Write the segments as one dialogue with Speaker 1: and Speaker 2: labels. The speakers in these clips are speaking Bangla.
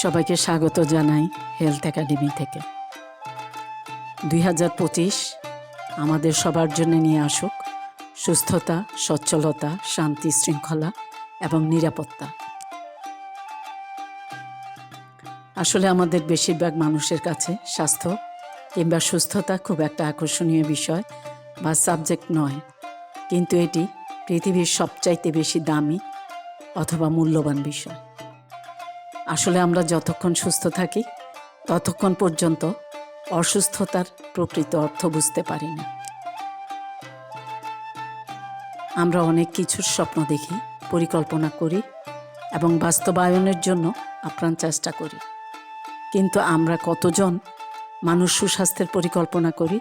Speaker 1: সবাইকে স্বাগত জানাই হেলথ একাডেমি থেকে। দুই হাজার পঁচিশ, আমাদের সবার জন্য নিয়ে আসুক সুস্থতা, সচ্ছলতা, শান্তি, শৃঙ্খলা এবং নিরাপত্তা। আসলে আমাদের বেশিরভাগ মানুষের কাছে স্বাস্থ্য কিংবা সুস্থতা খুব একটা আকর্ষণীয় বিষয় বা সাবজেক্ট নয়, কিন্তু এটি পৃথিবীর সবচাইতে বেশি দামি অথবা মূল্যবান বিষয়। আসলে আমরা যতক্ষণ সুস্থ থাকি, ততক্ষণ পর্যন্ত অসুস্থতার প্রকৃত অর্থ বুঝতে পারি না আমরা অনেক কিছুর স্বপ্ন দেখি, পরিকল্পনা করি এবং বাস্তবায়নের জন্য আপ্রাণ চেষ্টা করি। কিন্তু আমরা কতজন মানুষ সুস্বাস্থ্যের পরিকল্পনা করি?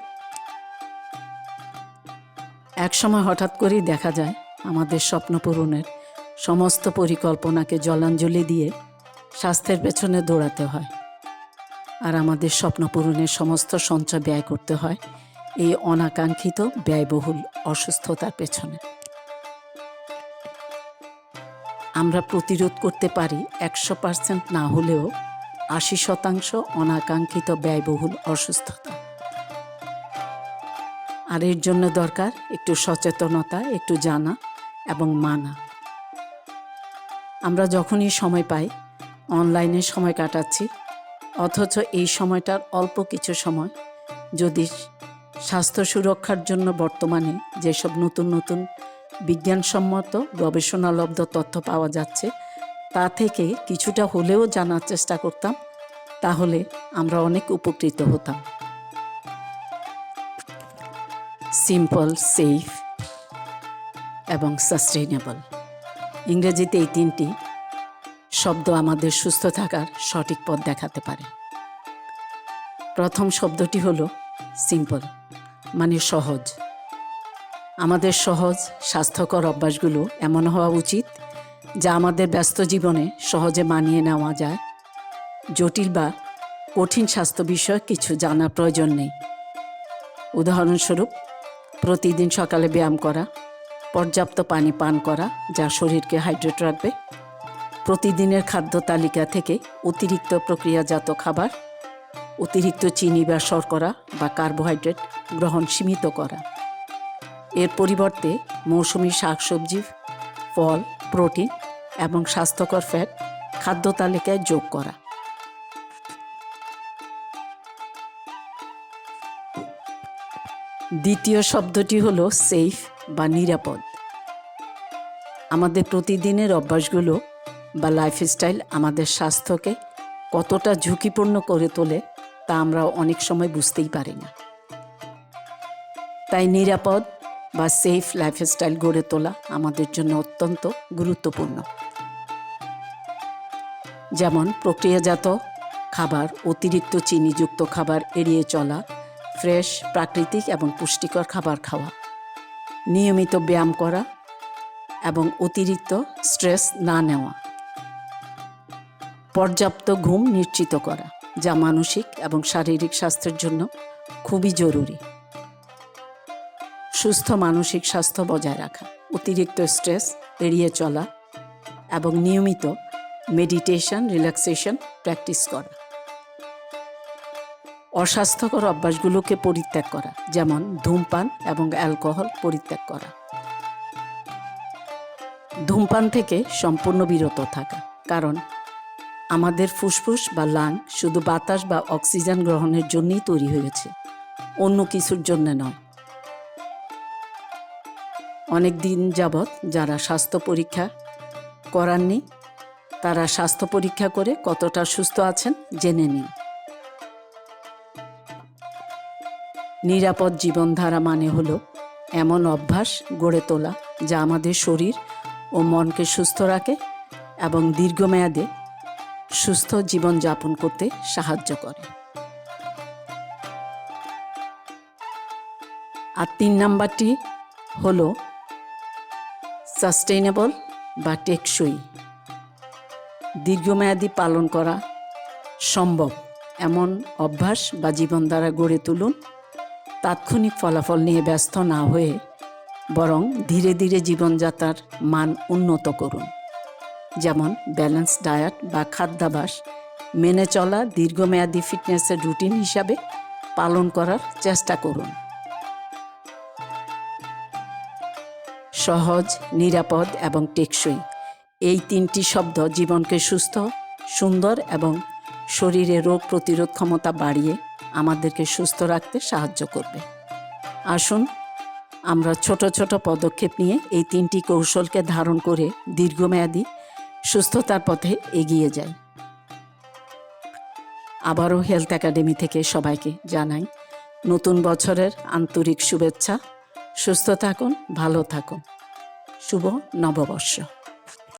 Speaker 1: একসময় হঠাৎ করেই দেখা যায়, আমাদের স্বপ্ন পূরণের সমস্ত পরিকল্পনাকে জলাঞ্জলি দিয়ে স্বাস্থ্যের পেছনে দৌড়াতে হয়। আর আমাদের স্বপ্ন পূরণের সমস্ত সঞ্চয় ব্যয় করতে হয় এই অনাকাঙ্ক্ষিত ব্যয়বহুল অসুস্থতার পেছনে। আমরা প্রতিরোধ করতে পারি একশো পার্সেন্ট না হলেও আশি শতাংশ অনাকাঙ্ক্ষিত ব্যয়বহুল অসুস্থতা। আর এর জন্য দরকার একটু সচেতনতা, একটু জানা এবং মানা। আমরা যখনই সময় পাই অনলাইনে সময় কাটাচ্ছি। অথচ এই সময়টার অল্প কিছু সময় যদি স্বাস্থ্য সুরক্ষার জন্য বর্তমানে যেসব নতুন নতুন বিজ্ঞানসম্মত গবেষণালব্ধ তথ্য পাওয়া যাচ্ছে, তা থেকে কিছুটা হলেও জানার চেষ্টা করতাম, তাহলে আমরা অনেক উপকৃত হতাম। সিম্পল সেফ এবং সাস্টেইনেবল ইংরেজিতে এই তিনটি শব্দ আমাদের সুস্থ থাকার সঠিক পথ দেখাতে পারে। প্রথম শব্দটি হলো সিম্পল মানে সহজ। আমাদের সহজ, স্বাস্থ্যকর অভ্যাসগুলো এমন হওয়া উচিত যা আমাদের ব্যস্ত জীবনে সহজে মানিয়ে নেওয়া যায়। জটিল বা কঠিন স্বাস্থ্য বিষয়ে কিছু জানার প্রয়োজন নেই। উদাহরণস্বরূপ, প্রতিদিন সকালে ব্যায়াম করা, পর্যাপ্ত পানি পান করা যা শরীরকে হাইড্রেট রাখবে প্রতিদিনের খাদ্য তালিকা থেকে অতিরিক্ত প্রক্রিয়াজাত খাবার, অতিরিক্ত চিনি বা শর্করা বা কার্বোহাইড্রেট গ্রহণ সীমিত করা। এর পরিবর্তে মৌসুমি শাকসবজি, ফল, প্রোটিন এবং স্বাস্থ্যকর ফ্যাট খাদ্য তালিকায় যোগ করা। দ্বিতীয় শব্দটি হলো সেফ বা নিরাপদ। আমাদের প্রতিদিনের অভ্যাসগুলো বা লাইফস্টাইল আমাদের স্বাস্থ্যকে কতটা ঝুঁকিপূর্ণ করে তোলে তা আমরা অনেক সময় বুঝতেই পারি না। তাই নিরাপদ বা সেফ লাইফস্টাইল গড়ে তোলা আমাদের জন্য অত্যন্ত গুরুত্বপূর্ণ। যেমন প্রক্রিয়াজাত খাবার, অতিরিক্ত চিনিযুক্ত খাবার এড়িয়ে চলা ফ্রেশ প্রাকৃতিক এবং পুষ্টিকর খাবার খাওয়া, নিয়মিত ব্যায়াম করা এবং অতিরিক্ত স্ট্রেস না নেওয়া। পর্যাপ্ত ঘুম নিশ্চিত করা, যা মানসিক এবং শারীরিক স্বাস্থ্যের জন্য খুবই জরুরি। সুস্থ মানসিক স্বাস্থ্য বজায় রাখা, অতিরিক্ত স্ট্রেস এড়িয়ে চলা এবং নিয়মিত মেডিটেশন, রিল্যাক্সেশন প্র্যাকটিস করা। অস্বাস্থ্যকর অভ্যাসগুলোকে পরিত্যাগ করা, যেমন ধূমপান এবং অ্যালকোহল পরিত্যাগ করা। ধূমপান থেকে সম্পূর্ণ বিরত থাকা, কারণ আমাদের ফুসফুস বা লাং শুধু বাতাস বা অক্সিজেন গ্রহণের জন্যই তৈরি হয়েছে, অন্য কিছুর জন্য নয়। অনেক দিন যাবৎ যারা স্বাস্থ্য পরীক্ষা করাননি তারা স্বাস্থ্য পরীক্ষা করে কতটা সুস্থ আছেন জেনে নিন। নিরাপদ জীবনধারা মানে হলো এমন অভ্যাস গড়ে তোলা যা আমাদের শরীর ও মনকে সুস্থ রাখে এবং দীর্ঘমেয়াদে সুস্থ জীবনযাপন করতে সাহায্য করে। আর তিন নাম্বারটি হল সাস্টেইনেবল বা টেকসই। দীর্ঘমেয়াদী পালন করা সম্ভব এমন অভ্যাস বা জীবন দ্বারা গড়ে তুলুন, তাৎক্ষণিক ফলাফল নিয়ে ব্যস্ত না হয়ে বরং ধীরে ধীরে জীবনযাত্রার মান উন্নত করুন। যেমন ব্যালেন্স ডায়েট বা খাদ্যাভাস মেনে চলা দীর্ঘমেয়াদী ফিটনেসের রুটিন হিসাবে পালন করার চেষ্টা করুন। সহজ, নিরাপদ এবং টেকসই এই তিনটি শব্দ জীবনকে সুস্থ, সুন্দর এবং শরীরে রোগ প্রতিরোধ ক্ষমতা বাড়িয়ে আমাদেরকে সুস্থ রাখতে সাহায্য করবে। আসুন, আমরা ছোট ছোট পদক্ষেপ নিয়ে এই তিনটি কৌশলকে ধারণ করে দীর্ঘমেয়াদী সুস্থতার পথে এগিয়ে যাই আবারও হেলথ একাডেমি থেকে সবাইকে জানাই, নতুন বছরের আন্তরিক শুভেচ্ছা। সুস্থ থাকুন, ভালো থাকুন। শুভ নববর্ষ।